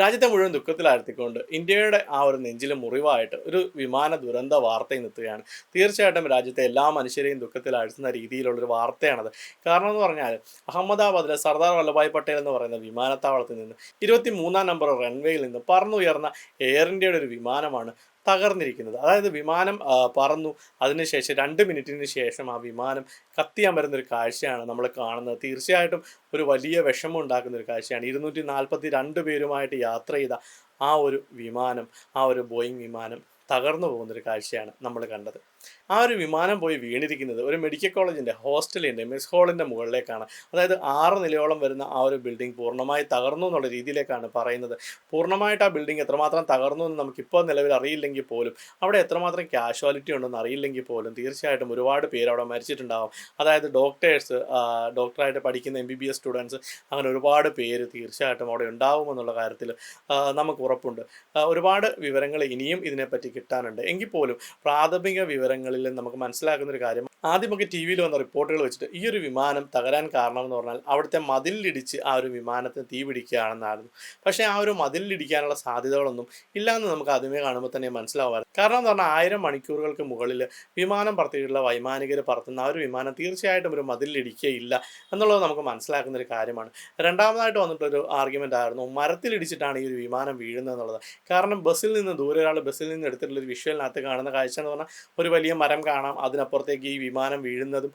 രാജ്യത്തെ മുഴുവൻ ദുഃഖത്തിലാഴ്ത്തിക്കൊണ്ട് ഇന്ത്യയുടെ ആ ഒരു നെഞ്ചിലെ മുറിവായിട്ട് ഒരു വിമാന ദുരന്ത വാർത്തയും നിൽക്കുകയാണ് തീർച്ചയായിട്ടും രാജ്യത്തെ എല്ലാ മനുഷ്യരെയും ദുഃഖത്തിലാഴ്ത്തുന്ന രീതിയിലുള്ളൊരു വാർത്തയാണത്. കാരണം എന്ന് പറഞ്ഞാൽ അഹമ്മദാബാദിലെ സർദാർ വല്ലഭായ് പട്ടേൽ എന്ന് പറയുന്ന വിമാനത്താവളത്തിൽ നിന്ന് ഇരുപത്തി മൂന്നാം നമ്പർ റൺവേയിൽ നിന്ന് പറന്നുയർന്ന എയർ ഇന്ത്യയുടെ ഒരു വിമാനമാണ് തകർന്നിരിക്കുന്നത്. അതായത് വിമാനം പറന്നു. അതിനുശേഷം രണ്ട് മിനിറ്റിന് ശേഷം ആ വിമാനം കത്തിയമരുന്ന ഒരു കാഴ്ചയാണ് നമ്മൾ കാണുന്നത്. തീർച്ചയായിട്ടും ഒരു വലിയ വിഷമം ഉണ്ടാക്കുന്ന ഒരു കാഴ്ചയാണ്. ഇരുന്നൂറ്റി നാൽപ്പത്തി രണ്ട് പേരുമായിട്ട് യാത്ര ചെയ്ത ആ ഒരു വിമാനം ആ ഒരു ബോയിങ് വിമാനം തകർന്നു പോകുന്നൊരു കാഴ്ചയാണ് നമ്മൾ കണ്ടത്. ആ ഒരു വിമാനം പോയി വീണിരിക്കുന്നത് ഒരു മെഡിക്കൽ കോളേജിന്റെ ഹോസ്റ്റലിന്റെ മെസ് ഹോളിന്റെ മുകളിലേക്കാണ്. അതായത് ആറ് നിലയോളം വരുന്ന ആ ഒരു ബിൽഡിംഗ് പൂർണമായി തകർന്നു എന്നുള്ള രീതിയിലേക്കാണ് പറയുന്നത്. പൂർണമായിട്ട് ആ ബിൽഡിംഗ് എത്രമാത്രം തകർന്നു എന്ന് നമുക്കിപ്പോൾ നിലവിൽ അറിയില്ലെങ്കിൽ പോലും അവിടെ എത്രമാത്രം കാഷ്വാലിറ്റി ഉണ്ടെന്ന് അറിയില്ലെങ്കിൽ പോലും തീർച്ചയായിട്ടും ഒരുപാട് പേര് അവിടെ മരിച്ചിട്ടുണ്ടാവും. അതായത് ഡോക്ടേഴ്സ് ഡോക്ടറായിട്ട് പഠിക്കുന്ന M B B S students അങ്ങനെ ഒരുപാട് പേര് തീർച്ചയായിട്ടും അവിടെ ഉണ്ടാവുമെന്നുള്ള കാര്യത്തിൽ നമുക്ക് ഉറപ്പുണ്ട്. ഒരുപാട് വിവരങ്ങൾ ഇനിയും ഇതിനെപ്പറ്റി കിട്ടാനുണ്ട്. എങ്കിൽ പോലും പ്രാഥമിക വിവരങ്ങളിൽ നമുക്ക് മനസ്സിലാക്കുന്ന ഒരു കാര്യം ആദ്യമൊക്കെ ടി വിയിൽ വന്ന റിപ്പോർട്ടുകൾ വെച്ചിട്ട് ഈ ഒരു വിമാനം തകരാൻ കാരണം എന്ന് പറഞ്ഞാൽ അവിടുത്തെ മതിലിടിച്ച് ആ ഒരു വിമാനത്തിന് തീ പിടിക്കുകയാണെന്നായിരുന്നു. പക്ഷേ ആ ഒരു മതിലിടിക്കാനുള്ള സാധ്യതകളൊന്നും ഇല്ലയെന്ന് നമുക്ക് ആദ്യമേ കാണുമ്പോൾ തന്നെ മനസ്സിലാവാറ്. കാരണം എന്ന് പറഞ്ഞാൽ ആയിരം മണിക്കൂറുകൾക്ക് മുകളിൽ വിമാനം പറത്തിയിട്ടുള്ള വൈമാനികർ പറത്തുന്ന ആ ഒരു വിമാനം തീർച്ചയായിട്ടും ഒരു മതിലിടിക്കുകയില്ല എന്നുള്ളത് നമുക്ക് മനസ്സിലാക്കുന്ന ഒരു കാര്യമാണ്. രണ്ടാമതായിട്ട് വന്നിട്ടൊരു ആർഗ്യുമെന്റ് ആയിരുന്നു മരത്തിലിടിച്ചിട്ടാണ് ഈ ഒരു വിമാനം വീഴുന്നത് എന്നുള്ളത്. കാരണം ബസ്സിൽ നിന്ന് ദൂരെ ഒരാൾ ബസ്സിൽ നിന്ന് എടുത്തിട്ടുള്ള ഒരു വിഷ്വലിനകത്ത് കാണുന്ന കാഴ്ച എന്ന് പറഞ്ഞാൽ ഒരു വലിയ മരം കാണാം അതിനപ്പുറത്തേക്ക് ഈ വിമാനം വീഴുന്നതും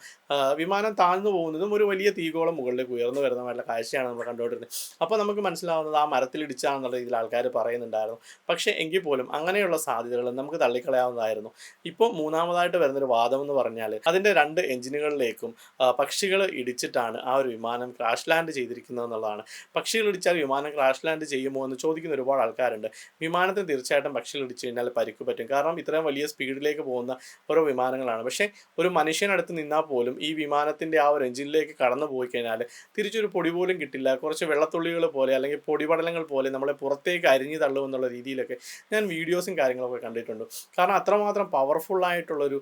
വിമാനം താഴ്ന്നു പോകുന്നതും ഒരു വലിയ തീകോളം മുകളിലേക്ക് ഉയർന്നു വരുന്നതുമായിട്ടുള്ള കാഴ്ചയാണ് നമ്മൾ കണ്ടുകൊണ്ടിരുന്നത്. അപ്പോൾ നമുക്ക് മനസ്സിലാവുന്നത് ആ മരത്തിലിടിച്ചാണെന്നുള്ള രീതിയിൽ ആൾക്കാർ പറയുന്നുണ്ടായിരുന്നു. പക്ഷേ എങ്കിൽ പോലും അങ്ങനെയുള്ള സാധ്യതകൾ നമുക്ക് തള്ളിക്കളയാവുന്നതായിരുന്നു. ഇപ്പോൾ മൂന്നാമതായിട്ട് വരുന്നൊരു വാദം എന്ന് പറഞ്ഞാൽ അതിന്റെ രണ്ട് എഞ്ചിനുകളിലേക്കും പക്ഷികൾ ഇടിച്ചിട്ടാണ് ആ ഒരു വിമാനം ക്രാഷ് ലാൻഡ് ചെയ്തിരിക്കുന്നത് എന്നുള്ളതാണ്. പക്ഷികൾ ഇടിച്ചാൽ വിമാനം ക്രാഷ് ലാൻഡ് ചെയ്യുമോ എന്ന് ചോദിക്കുന്ന ഒരുപാട് ആൾക്കാരുണ്ട്. വിമാനത്തിന് തീർച്ചയായിട്ടും പക്ഷികൾ ഇടിച്ചു കഴിഞ്ഞാൽ പരിക്ക് പറ്റും. കാരണം ഇത്രയും വലിയ സ്പീഡിലേക്ക് പോകുന്ന ഓരോ വിമാനങ്ങളാണ്. പക്ഷേ ഒരു മനുഷ്യനടുത്ത് നിന്നാൽ പോലും ഈ വിമാനത്തിന്റെ ആ ഒരു എഞ്ചിനിലേക്ക് കടന്നു പോയി കഴിഞ്ഞാൽ തിരിച്ചൊരു പൊടി പോലും കിട്ടില്ല. കുറച്ച് വെള്ളത്തുള്ളികൾ പോലെ അല്ലെങ്കിൽ പൊടിപടലങ്ങൾ പോലെ നമ്മളെ പുറത്തേക്ക് അരിഞ്ഞു തള്ളുമെന്നുള്ള രീതിയിലൊക്കെ ഞാൻ വീഡിയോസും കാര്യങ്ങളൊക്കെ കണ്ടിട്ടുണ്ട്. കാരണം അത്രമാത്രം പവർഫുള്ളായിട്ടുള്ളൊരു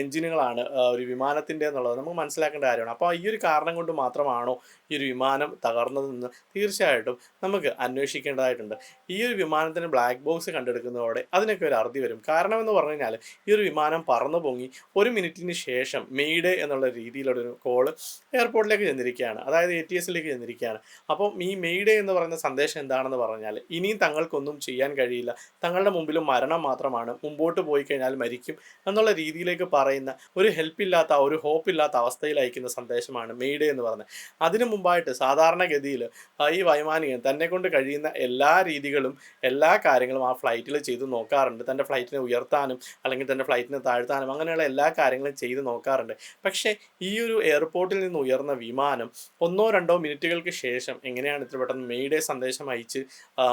എഞ്ചിനുകളാണ് ഒരു വിമാനത്തിന്റെ എന്നുള്ളത് നമുക്ക് മനസ്സിലാക്കേണ്ട കാര്യമാണ്. അപ്പോൾ ഈ ഒരു കാരണം കൊണ്ട് മാത്രമാണോ ഈ ഒരു വിമാനം തകർന്നതെന്ന് തീർച്ചയായിട്ടും നമുക്ക് അന്വേഷിക്കേണ്ടതായിട്ടുണ്ട്. ഈ ഒരു വിമാനത്തിന് ബ്ലാക്ക് ബോക്സ് കണ്ടെടുക്കുന്നതോടെ അതിനൊക്കെ ഒരു അറുതി വരും. കാരണം എന്ന് പറഞ്ഞു കഴിഞ്ഞാൽ ഈ ഒരു വിമാനം പറന്നു പൊങ്ങി ഒരു മിനിറ്റിന് ശേഷം മെയ്ഡേ എന്നുള്ള രീതിയിലുള്ള ഒരു കോൾ എയർപോർട്ടിലേക്ക് ചെന്നിരിക്കുകയാണ്. അതായത് എ ടി എസിലേക്ക് ചെന്നിരിക്കുകയാണ്. അപ്പം ഈ മെയ്ഡേ എന്ന് പറയുന്ന സന്ദേശം എന്താണെന്ന് പറഞ്ഞാൽ ഇനിയും തങ്ങൾക്കൊന്നും ചെയ്യാൻ കഴിയില്ല. തങ്ങളുടെ മുമ്പിലും മരണം മാത്രമാണ്. മുമ്പോട്ട് പോയി കഴിഞ്ഞാൽ മരിക്കും എന്നുള്ള രീതിയിലേക്ക് പറയുന്ന ഒരു ഹെൽപ്പ് ഇല്ലാത്ത ഒരു ഹോപ്പ് ഇല്ലാത്ത അവസ്ഥയിൽ അയക്കുന്ന സന്ദേശമാണ് മെയ്ഡേ എന്ന് പറഞ്ഞത് അതിനു മുമ്പായിട്ട് സാധാരണഗതിയിൽ ഈ വൈമാനികൻ തന്നെ കൊണ്ട് കഴിയുന്ന എല്ലാ രീതികളും എല്ലാ കാര്യങ്ങളും ആ ഫ്ലൈറ്റിൽ ചെയ്തു നോക്കാറുണ്ട്. തന്റെ ഫ്ലൈറ്റിനെ ഉയർത്താനും അല്ലെങ്കിൽ തന്റെ ഫ്ലൈറ്റിനെ താഴ്ത്താനും അങ്ങനെയുള്ള എല്ലാ കാര്യങ്ങളും ചെയ്ത് നോക്കാറുണ്ട്. പക്ഷേ ഈ ഒരു എയർപോർട്ടിൽ നിന്ന് ഉയർന്ന വിമാനം ഒന്നോ രണ്ടോ മിനിറ്റുകൾക്ക് ശേഷം എങ്ങനെയാണ് ഇത്ര പെട്ടെന്ന് മെയ്ഡേ സന്ദേശം അയച്ച്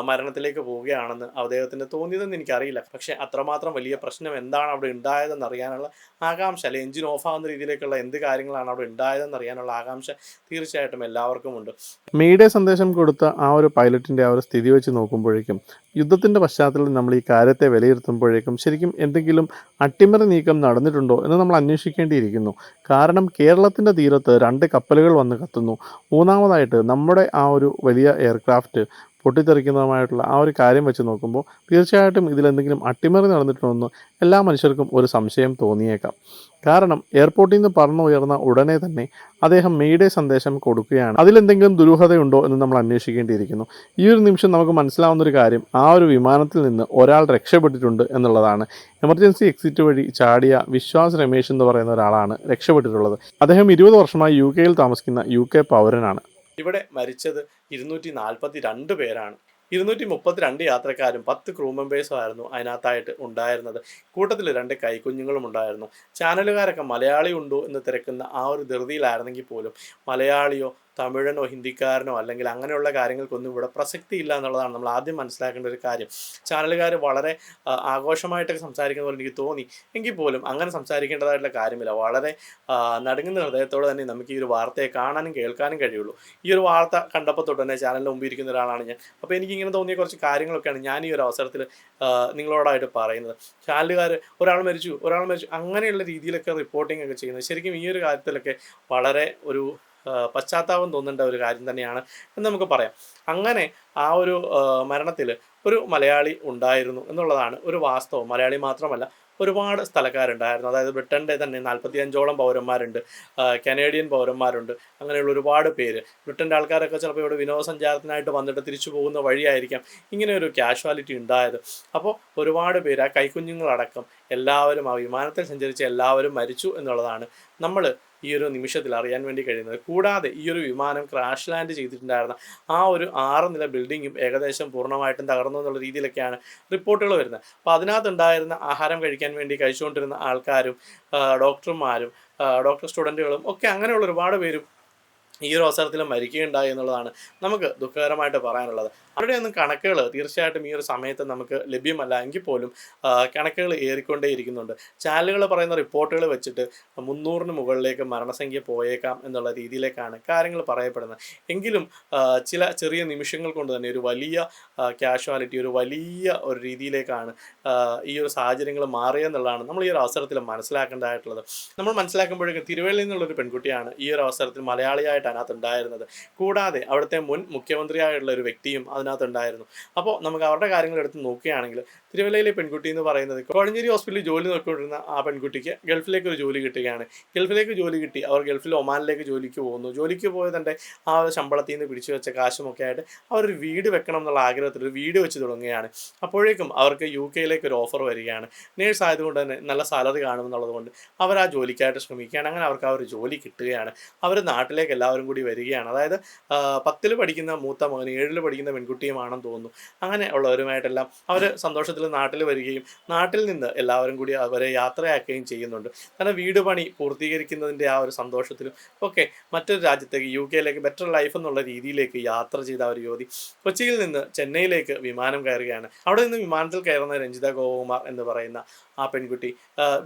മരണത്തിലേക്ക് പോവുകയാണെന്ന് അദ്ദേഹത്തിന് തോന്നിയതെന്ന് എനിക്കറിയില്ല. പക്ഷേ അത്രമാത്രം വലിയ പ്രശ്നം എന്താണ് അവിടെ ഉണ്ടായതെന്ന് അറിയാനുള്ള ആകാംക്ഷ അല്ലെ എഞ്ചിൻ ഓഫ് ആവുന്ന രീതിയിലേക്കുള്ള എന്ത് കാര്യങ്ങളാണ് അവിടെ ഉണ്ടായതെന്ന് അറിയാനുള്ള ആകാംക്ഷ തീർച്ചയായിട്ടും എല്ലാവർക്കും ഉണ്ട് മെയ്ഡേ സന്ദേശം കൊടുത്ത ആ ഒരു പൈലറ്റിന്റെ ആ ഒരു സ്ഥിതി വെച്ച് നോക്കുമ്പോഴേക്കും യുദ്ധത്തിന്റെ പശ്ചാത്തലത്തിൽ നമ്മൾ ഈ കാര്യത്തെ വിലയിരുത്തുമ്പോഴേക്കും ശരിക്കും എന്തെങ്കിലും അട്ടിമറി നീക്കം നടന്നിട്ടുണ്ടോ എന്ന് നമ്മൾ അന്വേഷിക്കേണ്ടിയിരിക്കുന്നു. കാരണം കേരളത്തിന്റെ തീരത്ത് രണ്ട് കപ്പലുകൾ വന്ന് കത്തുന്നു. മൂന്നാമതായിട്ട് നമ്മുടെ ആ ഒരു വലിയ എയർക്രാഫ്റ്റ് പൊട്ടിത്തെറിക്കുന്നതുമായിട്ടുള്ള ആ ഒരു കാര്യം വെച്ച് നോക്കുമ്പോൾ തീർച്ചയായിട്ടും ഇതിലെന്തെങ്കിലും അട്ടിമറി നടന്നിട്ടുണ്ടെന്ന് എല്ലാ മനുഷ്യർക്കും ഒരു സംശയം തോന്നിയേക്കാം. കാരണം എയർപോർട്ടിൽ നിന്ന് പറന്നുയർന്ന ഉടനെ തന്നെ അദ്ദേഹം മെയ്ഡേ സന്ദേശം കൊടുക്കുകയാണ്. അതിലെന്തെങ്കിലും ദുരൂഹതയുണ്ടോ എന്ന് നമ്മൾ അന്വേഷിക്കേണ്ടിയിരിക്കുന്നു. ഈ ഒരു നിമിഷം നമുക്ക് മനസ്സിലാവുന്ന ഒരു കാര്യം ആ ഒരു വിമാനത്തിൽ നിന്ന് ഒരാൾ രക്ഷപ്പെട്ടിട്ടുണ്ട് എന്നുള്ളതാണ്. എമർജൻസി എക്സിറ്റ് വഴി ചാടിയ വിശ്വാസ് രമേശ് എന്ന് പറയുന്ന ഒരാളാണ് രക്ഷപ്പെട്ടിട്ടുള്ളത്. അദ്ദേഹം ഇരുപത് വർഷമായി യു കെയിൽ താമസിക്കുന്ന യു കെ പൗരനാണ്. ഇവിടെ മരിച്ചത് ഇരുന്നൂറ്റി നാൽപ്പത്തി രണ്ട് പേരാണ്. ഇരുന്നൂറ്റി മുപ്പത്തിരണ്ട് യാത്രക്കാരും പത്ത് ക്രൂ മെമ്പേഴ്സും ആയിരുന്നു അതിനകത്തായിട്ട് ഉണ്ടായിരുന്നത്. കൂട്ടത്തിൽ രണ്ട് കൈക്കുഞ്ഞുങ്ങളും ഉണ്ടായിരുന്നു. ചാനലുകാരൊക്കെ മലയാളി ഉണ്ടോ എന്ന് തിരക്കുന്ന ആ ഒരു ധൃതിയിലായിരുന്നെങ്കിൽ പോലും മലയാളിയോ തമിഴനോ ഹിന്ദിക്കാരനോ അല്ലെങ്കിൽ അങ്ങനെയുള്ള കാര്യങ്ങൾക്കൊന്നും ഇവിടെ പ്രസക്തി ഇല്ല എന്നുള്ളതാണ് നമ്മൾ ആദ്യം മനസ്സിലാക്കേണ്ട ഒരു കാര്യം. ചാനലുകാർ വളരെ ആഘോഷമായിട്ടൊക്കെ സംസാരിക്കുന്ന പോലെ എനിക്ക് തോന്നി. എങ്കിൽ പോലും അങ്ങനെ സംസാരിക്കേണ്ടതായിട്ടുള്ള കാര്യമില്ല. വളരെ നടുങ്ങുന്ന ഹൃദയത്തോടെ തന്നെ നമുക്ക് ഈ ഒരു വാർത്തയെ കാണാനും കേൾക്കാനും കഴിയുള്ളൂ. ഈ ഒരു വാർത്ത കണ്ടപ്പോൾ തൊട്ട് തന്നെ ചാനലിന് മുമ്പിരിക്കുന്ന ഒരാളാണ് ഞാൻ. അപ്പോൾ എനിക്ക് ഇങ്ങനെ തോന്നിയ കുറച്ച് കാര്യങ്ങളൊക്കെയാണ് ഞാൻ ഈ ഒരു അവസരത്തിൽ നിങ്ങളോടായിട്ട് പറയുന്നത്. ചാനലുകാർ ഒരാൾ മരിച്ചു ഒരാൾ മരിച്ചു അങ്ങനെയുള്ള രീതിയിലൊക്കെ റിപ്പോർട്ടിംഗ് ഒക്കെ ചെയ്യുന്നത്. ശരിക്കും ഈ ഒരു കാര്യത്തിലൊക്കെ വളരെ ഒരു പശ്ചാത്താപം തോന്നേണ്ട ഒരു കാര്യം തന്നെയാണ് എന്ന് നമുക്ക് പറയാം. അങ്ങനെ ആ ഒരു മരണത്തിൽ ഒരു മലയാളി ഉണ്ടായിരുന്നു എന്നുള്ളതാണ് ഒരു വാസ്തവം. മലയാളി മാത്രമല്ല ഒരുപാട് സ്ഥലക്കാരുണ്ടായിരുന്നു. അതായത് ബ്രിട്ടന്റെ തന്നെ നാൽപ്പത്തി അഞ്ചോളം പൗരന്മാരുണ്ട് കനേഡിയൻ പൗരന്മാരുണ്ട് അങ്ങനെയുള്ള ഒരുപാട് പേര്. ബ്രിട്ടന്റെ ആൾക്കാരൊക്കെ ചിലപ്പോൾ ഇവിടെ വിനോദസഞ്ചാരത്തിനായിട്ട് വന്നിട്ട് തിരിച്ചു പോകുന്ന വഴിയായിരിക്കാം ഇങ്ങനെ ഒരു കാഷ്വാലിറ്റി ഉണ്ടായത്. അപ്പോൾ ഒരുപാട് പേര് ആ കൈക്കുഞ്ഞുങ്ങളടക്കം എല്ലാവരും ആ വിമാനത്തിൽ സഞ്ചരിച്ച് എല്ലാവരും മരിച്ചു എന്നുള്ളതാണ് നമ്മൾ ഈ ഒരു നിമിഷത്തിൽ അറിയാൻ വേണ്ടി കഴിയുന്നത്. കൂടാതെ ഈ ഒരു വിമാനം ക്രാഷ് ലാൻഡ് ചെയ്തിട്ടുണ്ടായിരുന്ന ആ ഒരു ആറ് നില ബിൽഡിങ്ങും ഏകദേശം പൂർണമായിട്ടും തകർന്നു എന്നുള്ള രീതിയിലൊക്കെയാണ് റിപ്പോർട്ടുകൾ വരുന്നത്. അപ്പോൾ അതിനകത്തുണ്ടായിരുന്ന ആഹാരം കഴിക്കാൻ വേണ്ടി കഴിച്ചുകൊണ്ടിരുന്ന ആൾക്കാരും ഡോക്ടർമാരും ഡോക്ടർ സ്റ്റുഡന്റുകളും ഒക്കെ അങ്ങനെയുള്ള ഒരുപാട് പേരും ഈ ഒരു അവസരത്തിൽ മരിക്കുകയുണ്ടായി എന്നുള്ളതാണ് നമുക്ക് ദുഃഖകരമായിട്ട് പറയാനുള്ളത്. അവരുടെ ഒന്നും കണക്കുകൾ തീർച്ചയായിട്ടും ഈ ഒരു സമയത്ത് നമുക്ക് ലഭ്യമല്ല. എങ്കിൽ പോലും കണക്കുകൾ ഏറിക്കൊണ്ടേയിരിക്കുന്നുണ്ട് ചാനലുകൾ പറയുന്ന റിപ്പോർട്ടുകൾ വെച്ചിട്ട് മുന്നൂറിന് മുകളിലേക്ക് മരണസംഖ്യ പോയേക്കാം എന്നുള്ള രീതിയിലേക്കാണ് കാര്യങ്ങൾ പറയപ്പെടുന്നത്. എങ്കിലും ചില ചെറിയ നിമിഷങ്ങൾ കൊണ്ട് തന്നെ ഒരു വലിയ കാഷ്വാലിറ്റി ഒരു വലിയ ഒരു രീതിയിലേക്കാണ് ഈ ഒരു സാഹചര്യങ്ങൾ മാറിയെന്നുള്ളതാണ് നമ്മൾ ഈ ഒരു അവസരത്തിൽ മനസ്സിലാക്കേണ്ടതായിട്ടുള്ളത്. നമ്മൾ മനസ്സിലാക്കുമ്പോഴേക്കും തിരുവല്ലയിൽ നിന്നുള്ളൊരു പെൺകുട്ടിയാണ് ഈ ഒരു അവസരത്തിൽ മലയാളിയായിട്ട് അതിനകത്ത് ഉണ്ടായിരുന്നത്. കൂടാതെ അവിടുത്തെ മുൻ മുഖ്യമന്ത്രിയായിട്ടുള്ള ഒരു വ്യക്തിയും അതിനകത്തുണ്ടായിരുന്നു. അപ്പോൾ നമുക്ക് അവരുടെ കാര്യങ്ങൾ എടുത്ത് നോക്കുകയാണെങ്കിൽ തിരുവല്ലയിലെ പെൺകുട്ടി എന്ന് പറയുന്നത് കോഴഞ്ചേരി ഹോസ്പിറ്റലിൽ ജോലി നോക്കിക്കൊണ്ടിരുന്ന ആ പെൺകുട്ടിക്ക് ഗൾഫിലേക്ക് ഒരു ജോലി കിട്ടുകയാണ്. ഗൾഫിലേക്ക് ജോലി കിട്ടി. അവർ ഗൾഫിൽ ഒമാനിലേക്ക് ജോലിക്ക് പോകുന്നു. ജോലിക്ക് പോയതിന്റെ ആ ഒരു ശമ്പളത്തിൽ നിന്ന് പിടിച്ചു വെച്ച കാശുമൊക്കെ ആയിട്ട് അവരൊരു വീട് വെക്കണം എന്നുള്ള ആഗ്രഹത്തിൽ ഒരു വീട് വെച്ച് തുടങ്ങുകയാണ്. അപ്പോഴേക്കും അവർക്ക് യു കെയിലേക്ക് ഒരു ഓഫർ വരികയാണ്. നേഴ്സ് ആയതുകൊണ്ട് തന്നെ നല്ല സാലറി കാണുമെന്നുള്ളത് കൊണ്ട് അവർ ആ ജോലിക്കായിട്ട് ശ്രമിക്കുകയാണ്. അങ്ങനെ അവർക്ക് ആ ഒരു ജോലി കിട്ടുകയാണ്. അവർ നാട്ടിലേക്ക് എല്ലാവരും കൂടി വരികയാണ്. അതായത് പത്തിൽ പഠിക്കുന്ന മൂത്ത മകൻ ഏഴിൽ പഠിക്കുന്ന പെൺകുട്ടിയുമാണെന്ന് തോന്നുന്നു. അങ്ങനെ ഉള്ളവരുമായിട്ടെല്ലാം അവർ സന്തോഷത്തിൽ നാട്ടിൽ വരികയും നാട്ടിൽ നിന്ന് എല്ലാവരും കൂടി അവരെ യാത്രയാക്കുകയും ചെയ്യുന്നുണ്ട്. കാരണം വീട് പണി പൂർത്തീകരിക്കുന്നതിന്റെ ആ ഒരു സന്തോഷത്തിലും ഒക്കെ മറ്റൊരു രാജ്യത്തേക്ക് യു കെയിലേക്ക് ബെറ്റർ ലൈഫ് എന്നുള്ള രീതിയിലേക്ക് യാത്ര ചെയ്ത ഒരു യുവതി കൊച്ചിയിൽ നിന്ന് ചെന്നൈയിലേക്ക് വിമാനം കയറുകയാണ്. അവിടെ നിന്ന് വിമാനത്തിൽ കയറുന്ന രഞ്ജിത ഗോകുമാർ എന്ന് പറയുന്ന ആ പെൺകുട്ടി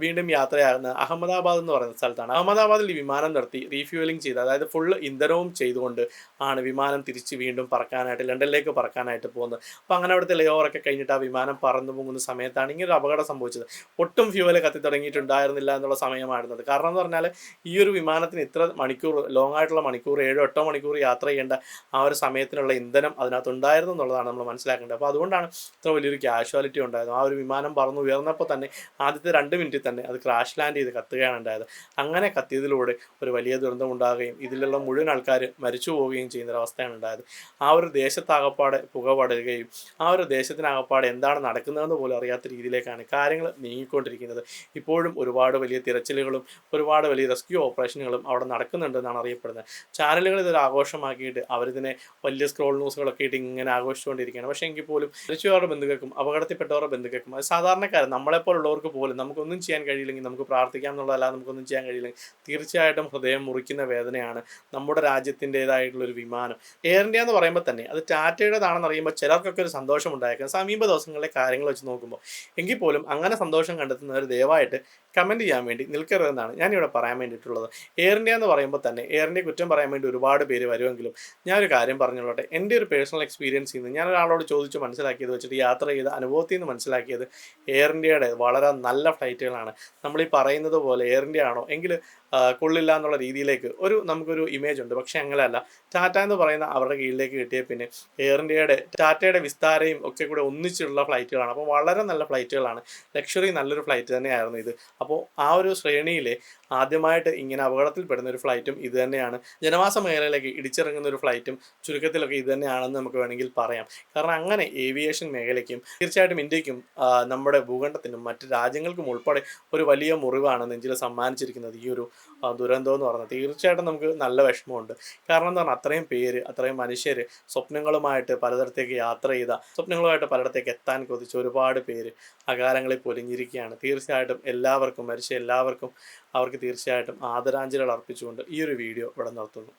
വീണ്ടും യാത്രയാകുന്ന അഹമ്മദാബാദ് എന്ന് പറയുന്ന സ്ഥലത്താണ്. അഹമ്മദാബാദിൽ വിമാനം നിർത്തി റീഫ്യൂലിംഗ് ചെയ്ത് അതായത് ഫുൾ ഇന്ധനവും ചെയ്തുകൊണ്ട് ആണ് വിമാനം തിരിച്ച് വീണ്ടും പറക്കാനായിട്ട് ലണ്ടനിലേക്ക് പറക്കാനായിട്ട് പോകുന്നത്. അപ്പോൾ അങ്ങനെ അവിടുത്തെ ലേ ഓവറൊക്കെ കഴിഞ്ഞിട്ട് ആ വിമാനം പറന്നു പോകുന്ന സമയത്താണ് ഇങ്ങനെ ഒരു അപകടം സംഭവിച്ചത്. ഒട്ടും ഫ്യൂവൽ കത്തി തുടങ്ങിയിട്ടുണ്ടായിരുന്നില്ല എന്നുള്ള സമയമായിരുന്നത്. കാരണം എന്ന് പറഞ്ഞാൽ ഈ ഒരു വിമാനത്തിന് ഇത്ര മണിക്കൂർ ലോങ് ആയിട്ടുള്ള മണിക്കൂർ ഏഴോ എട്ടോ മണിക്കൂർ യാത്ര ചെയ്യേണ്ട ആ ഒരു സമയത്തിനുള്ള ഇന്ധനം അതിനകത്ത് ഉണ്ടായിരുന്നു എന്നുള്ളതാണ് നമ്മൾ മനസ്സിലാക്കേണ്ടത്. അപ്പോൾ അതുകൊണ്ടാണ് ഇത്ര വലിയൊരു കാഷ്വാലിറ്റി ഉണ്ടായത്. ആ ഒരു വിമാനം പറന്ന് ഉയർന്നപ്പോൾ തന്നെ ആദ്യത്തെ രണ്ട് മിനിറ്റിൽ തന്നെ അത് ക്രാഷ് ലാൻഡ് ചെയ്ത് കത്തുകയാണ് ഉണ്ടായത്. അങ്ങനെ കത്തിയതിലൂടെ ഒരു വലിയ ദുരന്തം ഉണ്ടാകുകയും ഇതിലുള്ള മുഴുവൻ ആൾക്കാർ മരിച്ചു പോവുകയും ചെയ്യുന്ന ഒരു അവസ്ഥയാണ് ഉണ്ടായത്. ആ ഒരു ദേശത്താകപ്പാടെ പുക പടരുകയും ആ ഒരു ദേശത്തിനകപ്പാട് എന്താണ് നടക്കുന്നതെന്ന് പോലും അറിയാത്ത രീതിയിലേക്കാണ് കാര്യങ്ങൾ നീങ്ങിക്കൊണ്ടിരിക്കുന്നത്. ഇപ്പോഴും ഒരുപാട് വലിയ തിരച്ചിലുകളും ഒരുപാട് വലിയ റെസ്ക്യൂ ഓപ്പറേഷനുകളും അവിടെ നടക്കുന്നുണ്ടെന്നാണ് അറിയപ്പെടുന്നത്. ചാനലുകൾ ഇതൊരു ആഘോഷമാക്കിയിട്ട് അവരിതിനെ വലിയ സ്ക്രോൾ ന്യൂസുകളൊക്കെ ഇട്ട് ഇങ്ങനെ ആഘോഷിച്ചുകൊണ്ടിരിക്കുകയാണ്. പക്ഷേ എങ്കിൽ പോലും മരിച്ചവരുടെ ബന്ധുക്കൾക്കും അപകടത്തിൽപ്പെട്ടവരുടെ ബന്ധുക്കൾക്കും അത് സാധാരണക്കാരൻ നമ്മളെപ്പോലുള്ളവർക്ക് പോലും നമുക്കൊന്നും ചെയ്യാൻ കഴിയില്ലെങ്കിൽ നമുക്ക് പ്രാർത്ഥിക്കാം എന്നുള്ളതല്ലാതെ നമുക്കൊന്നും ചെയ്യാൻ കഴിയില്ലെങ്കിൽ തീർച്ചയായിട്ടും ഹൃദയം മുറിക്കുന്ന വേദനയാണ് നമ്മുടെ രാജ്യത്തിന്റെതായിട്ടുള്ള ഒരു വിമാനം. എയർ ഇന്ത്യ എന്ന് പറയുമ്പോൾ തന്നെ അത് ടാറ്റയുടേതാണെന്ന് അറിയുമ്പോൾ ചിലർക്കൊക്കെ ഒരു സന്തോഷം ഉണ്ടായേക്കാം. സമീപ ദിവസങ്ങളിലെ കാര്യങ്ങൾ വെച്ച് നോക്കുമ്പോൾ എങ്കിൽ പോലും അങ്ങനെ സന്തോഷം കണ്ടെത്തുന്നവർ ദയവായിട്ട് കമന്റ് ചെയ്യാൻ വേണ്ടി നിൽക്കരുതെന്നാണ് ഞാനിവിടെ പറയാൻ വേണ്ടിയിട്ടുള്ളത്. എയർ ഇന്ത്യ എന്ന് പറയുമ്പോൾ തന്നെ എയർ ഇന്ത്യ കുറ്റം പറയാൻ വേണ്ടി ഒരുപാട് പേര് വരുമെങ്കിലും ഞാനൊരു കാര്യം പറഞ്ഞോളട്ടെ എന്റെ ഒരു പേഴ്സണൽ എക്സ്പീരിയൻസിൽ നിന്ന് ഞാൻ ഒരാളോട് ചോദിച്ചു മനസ്സിലാക്കിയത് വെച്ചിട്ട് യാത്ര ചെയ്ത അനുഭവത്തിൽ നിന്ന് മനസ്സിലാക്കിയത് എയർ ഇന്ത്യയുടെ വളരെ നല്ല ഫ്ലൈറ്റുകളാണ് നമ്മൾ ഈ പറയുന്നത് പോലെ എയർ ഇന്ത്യ ആണോ? എങ്കിൽ കൊള്ളില്ല എന്നുള്ള രീതിയിലേക്ക് ഒരു നമുക്കൊരു ഇമേജ് ഉണ്ട്. പക്ഷേ അങ്ങനെയല്ല. ടാറ്റ എന്ന് പറയുന്ന അവരുടെ കീഴിലേക്ക് കിട്ടിയ പിന്നെ എയർ ഇന്ത്യയുടെ ടാറ്റയുടെ വിസ്താരയും ഒക്കെ കൂടെ ഒന്നിച്ചുള്ള ഫ്ലൈറ്റുകളാണ്. അപ്പോൾ വളരെ നല്ല ഫ്ലൈറ്റുകളാണ്. ലക്ഷറി നല്ലൊരു ഫ്ലൈറ്റ് തന്നെയായിരുന്നു ഇത്. അപ്പോൾ ആ ഒരു ശ്രേണിയിലെ ആദ്യമായിട്ട് ഇങ്ങനെ അപകടത്തിൽപ്പെടുന്ന ഒരു ഫ്ലൈറ്റും ഇത് തന്നെയാണ്. ജനവാസ മേഖലയിലേക്ക് ഇടിച്ചിറങ്ങുന്ന ഒരു ഫ്ലൈറ്റും ചുരുക്കത്തിലൊക്കെ ഇത് തന്നെയാണെന്ന് നമുക്ക് വേണമെങ്കിൽ പറയാം. കാരണം അങ്ങനെ ഏവിയേഷൻ മേഖലയ്ക്കും തീർച്ചയായിട്ടും ഇന്ത്യക്കും നമ്മുടെ ഭൂഖണ്ഡത്തിനും മറ്റ് രാജ്യങ്ങൾക്കും ഉൾപ്പെടെ ഒരു വലിയ മുറിവാണ് നെഞ്ചിൽ സമ്മാനിച്ചിരിക്കുന്നത് ഈ ഒരു ദുരന്തം എന്ന് പറഞ്ഞാൽ തീർച്ചയായിട്ടും നമുക്ക് നല്ല വിഷമമുണ്ട്. കാരണം എന്താണ് അത്രയും പേര് അത്രയും മനുഷ്യർ സ്വപ്നങ്ങളുമായിട്ട് പലതരത്തേക്ക് യാത്ര ചെയ്ത സ്വപ്നങ്ങളുമായിട്ട് പലയിടത്തേക്ക് എത്താൻ കൊതിച്ച ഒരുപാട് പേര് അകാലങ്ങളിൽ പൊലിഞ്ഞിരിക്കുകയാണ്. തീർച്ചയായിട്ടും എല്ലാവർക്കും മരിച്ച എല്ലാവർക്കും അവർക്ക് തീർച്ചയായിട്ടും ആദരാഞ്ജലികൾ അർപ്പിച്ചുകൊണ്ട് ഈ ഒരു വീഡിയോ ഇവിടെ നിർത്തുന്നു.